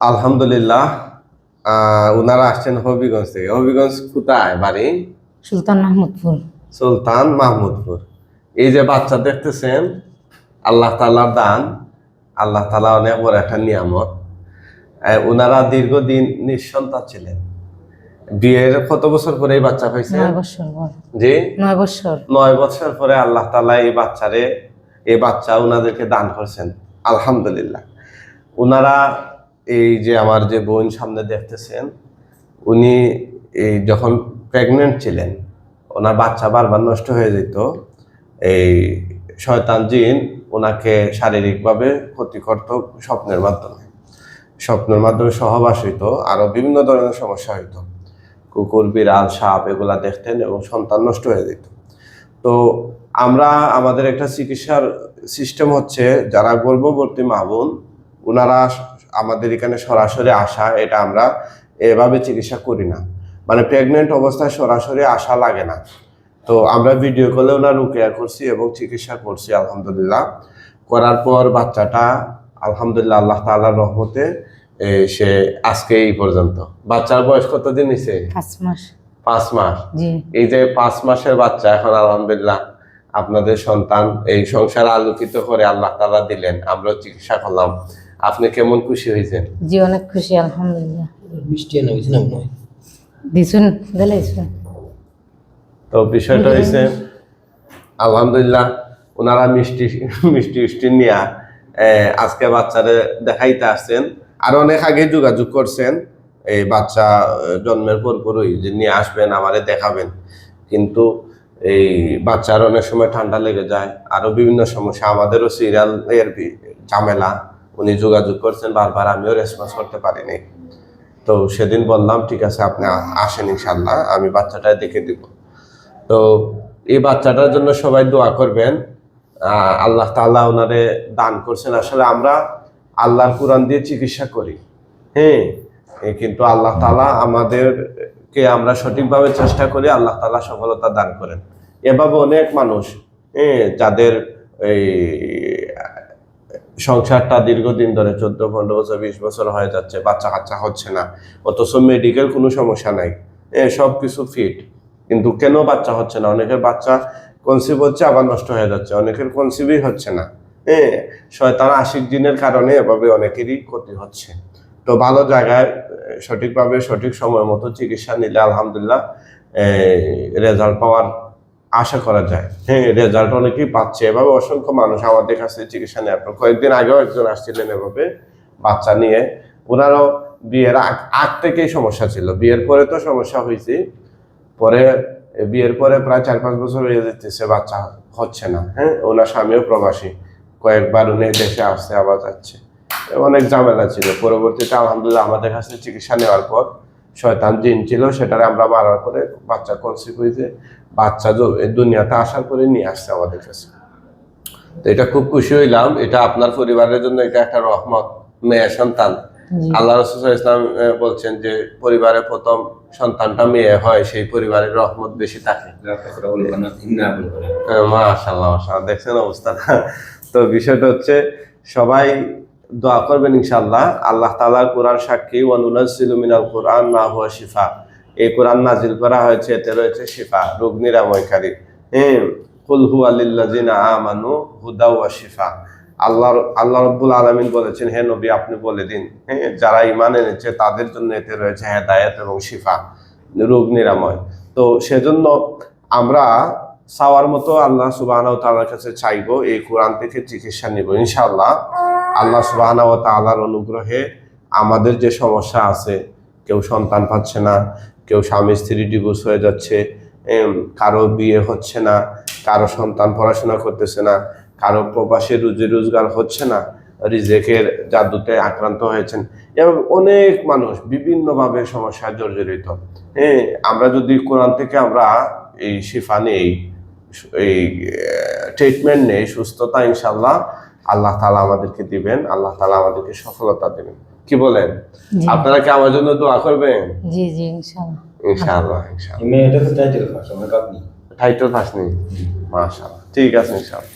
আলহামদুলিল্লাহ ওনারা আসছেন হবিগঞ্জ থেকে। হবিগঞ্জ কোথায় বাড়ি? সুলতান মাহমুদপুর। সুলতান মাহমুদপুর। এই যে বাচ্চা দেখতেছেন আল্লাহ তালার দান আল্লাহ তালা অনেক বড় একটা নিয়ামত। ওনারা দীর্ঘদিন নিঃসন্তান ছিলেন। বিয়ের কত বছর পরে এই বাচ্চা পাইছে জি? নয় বছর। নয় বছর পরে আল্লাহ তালা এই বাচ্চারে এই বাচ্চা ওনাদেরকে দান করছেন। আলহামদুলিল্লাহ। ওনারা এই যে আমার যে বোন সামনে দেখতেছেন, উনি এই যখন প্রেগনেন্ট ছিলেন, ওনার বাচ্চা বারবার নষ্ট হয়ে যেত। এই শয়তান জিন ওনাকে শারীরিকভাবে ক্ষতি করত স্বপ্নের মাধ্যমে। স্বপ্নের মাধ্যমে সহবাস হইতো আরও বিভিন্ন ধরনের সমস্যা হইতো। কুকুর, বিড়াল, সাপ, এগুলা দেখতেন এবং সন্তান নষ্ট হয়ে যেত। তো আমরা, আমাদের একটা চিকিৎসার সিস্টেম হচ্ছে, যারা গর্ভবর্তী মা বোন ওনারা আমাদের এখানে সরাসরি আসা এটা আমরা এভাবে চিকিৎসা করি না। মানে প্রেগনেন্ট অবস্থায় সরাসরি আসা লাগে না। তো আমরা ভিডিও কলে ওনার রুকেয়া করছি এবং চিকিৎসা করছি আলহামদুলিল্লাহ। করার পর বাচ্চাটা আলহামদুলিল্লাহ আল্লাহ তাআলার রহমতে সে আজকে এই পর্যন্ত। বাচ্চার বয়স কতদিন নিছে পাঁচ মাস। পাঁচ মাস? এই যে পাঁচ মাসের বাচ্চা এখন আলহামদুলিল্লাহ আপনাদের সন্তান এই সংসার আলোকিত করে আল্লাহ তাআলা দিলেন। আমরা চিকিৎসা করলাম। আপনি কেমন খুশি হয়েছেন? জি অনেক খুশি আলহামদুলিল্লাহ। মিষ্টি এনে হয়েছে না মনে হয়? দিছুন দিলাইছুন তো বিষয়টা হয়েছে আলহামদুলিল্লাহ ওনারা মিষ্টি মিষ্টি মিষ্টি নিয়ে আজকে বাচ্চারে দেখাইতে আসছেন। আর অনেক আগে যোগাযোগ করছেন এই বাচ্চা জন্মের পর পরই যে নিয়ে আসবেন আমারে দেখাবেন। কিন্তু এই বাচ্চার অনেক সময় ঠান্ডা লেগে যায় আরও বিভিন্ন সমস্যা। আমাদেরও সিরিয়াল এর ঝামেলা। উনি যোগাযোগ করছেন, বারবার আমিও রেসপন্স করতে পারিনি। তো সেদিন বললাম, ঠিক আছে, আপনি আসেন ইনশাল্লাহ আমি বাচ্চাটা দেখে দিব। তো এই বাচ্চাটার জন্য সবাই দোয়া করবেন। আল্লাহ তাআলা ওনারে দান করছেন। আসলে আমরা আল্লাহর কোরআন দিয়ে চিকিৎসা করি। হ্যাঁ কিন্তু আল্লাহ তালা আমাদেরকে আমরা সঠিকভাবে চেষ্টা করি, আল্লাহ তাআলা সফলতা দান করেন। এভাবে অনেক মানুষ হ্যাঁ যাদের এই সংসারটা দীর্ঘদিন ধরে চোদ্দ, পনেরো বছর, বিশ বছর হয়ে যাচ্ছে, বাচ্চা কাচ্চা হচ্ছে না। অথচ মেডিকেল কোনো সমস্যা নাই। এ সব কিছু ফিট কিন্তু কেন বাচ্চা হচ্ছে না? অনেকের বাচ্চা কনসিভ হচ্ছে, আবার নষ্ট হয়ে যাচ্ছে। অনেকের কনসিভই হচ্ছে না। হ্যাঁ শয়তান আশিক দিনের কারণে এভাবে অনেকেরই ক্ষতি হচ্ছে। তো ভালো জায়গায়, সঠিকভাবে, সঠিক সময় মতো চিকিৎসা নিলে আলহামদুলিল্লাহ রেজাল্ট পাওয়ার আশা করা যায়। হ্যাঁ রেজাল্ট অনেকেই পাচ্ছে। এভাবে অসংখ্য মানুষ আমাদের কাছে চিকিৎসা পর কয়েকদিন আগেও একজন আসছিলেন এভাবে, বাচ্চা নিয়ে। ওনারও বিয়ের আগ আগ থেকেই সমস্যা ছিল। বিয়ের পরে তো সমস্যা হয়েছে। পরে, বিয়ের পরে প্রায় চার পাঁচ বছর হয়ে যেতেছে বাচ্চা হচ্ছে না। হ্যাঁ ওনার স্বামীও প্রবাসী। কয়েকবার উনি দেশে আসছে, আবার যাচ্ছে। অনেক ঝামেলা ছিল। পরবর্তীতে আলহামদুলিল্লাহ আমাদের কাছে চিকিৎসা নেওয়ার পর শয়তান জিন ছিল সেটারে আমরা মারার পরে বাচ্চা কনসিভ হয়েছে বাচ্চা দুনিয়াতে আসার পরে নিয়ে আসছে আমাদের কাছে। তো এটা খুব খুশি হইলাম এটা আপনার পরিবারের জন্য এটা একটা রহমত মেয়ে সন্তান। আল্লাহ রসুল ইসলাম বলছেন যে পরিবারে প্রথম সন্তানটা মেয়ে হয় সেই পরিবারের রহমত বেশি থাকে। মাশাল্লাহ দেখছেন অবস্থা। তো বিষয়টা হচ্ছে সবাই দোয়া করবেন ইনশাআল্লাহ। আল্লাহ তাআলার কোরআন সাক্ষী ওয়া নুনাজ্জিলু মিনাল কোরআন মা হুয়া শিফা এই কোরআন নাজিল করা হয়েছে, এতে রয়েছে শিফা, রোগ নিরাময়কারী। হ্যাঁ কুল হুয়া লিল্লাযিনা আমানু হুদা ওয়া শিফা। আল্লাহ আল্লাহ রাব্বুল আলামিন বলেছেন, হে নবী, আপনি বলে দিন। হ্যাঁ যারা ইমান এনেছে, তাদের জন্য এতে রয়েছে হেদায়েত এবং শিফা, রোগ নিরাময়। তো সেজন্য আমরা চাওয়ার মতো আল্লাহ সুবাহ তাআলার কাছে চাইব, এই কোরআন থেকে চিকিৎসা নিব, ইনশাআল্লাহ। আল্লাহ সুবাহ তাআলার অনুগ্রহে আমাদের যে সমস্যা আছে, কেউ সন্তান পাচ্ছে না, কেউ স্বামী স্ত্রী ডিভোর্স হয়ে যাচ্ছে কারও বিয়ে হচ্ছে না, কারও সন্তান পড়াশোনা করতেছে না, কারও প্রবাসে রুজি রোজগার হচ্ছে না, রিজেকের জাদুতে আক্রান্ত হয়েছেন এবং অনেক মানুষ বিভিন্নভাবে সমস্যায় জর্জরিত। হ্যাঁ আমরা যদি কোরআন থেকে আমরা এই শিফা নেই, এই ট্রিটমেন্ট নেই, সুস্থতা ইনশাল্লাহ আল্লাহ তালা আমাদেরকে দিবেন আল্লাহ তালা আমাদেরকে সফলতা দেবেন। কি বলেন? আপনারা কি আমার জন্য দোয়া করবেন? জি জি ইনশাল্লাহ ইনশাআল্লাহ ইনশাআল্লাহ। মেয়েটা তো ফার্স্ট টাইটেল ফার্স্ট নেই। মাশাআল্লাহ। ঠিক আছে ইনশাআল্লাহ।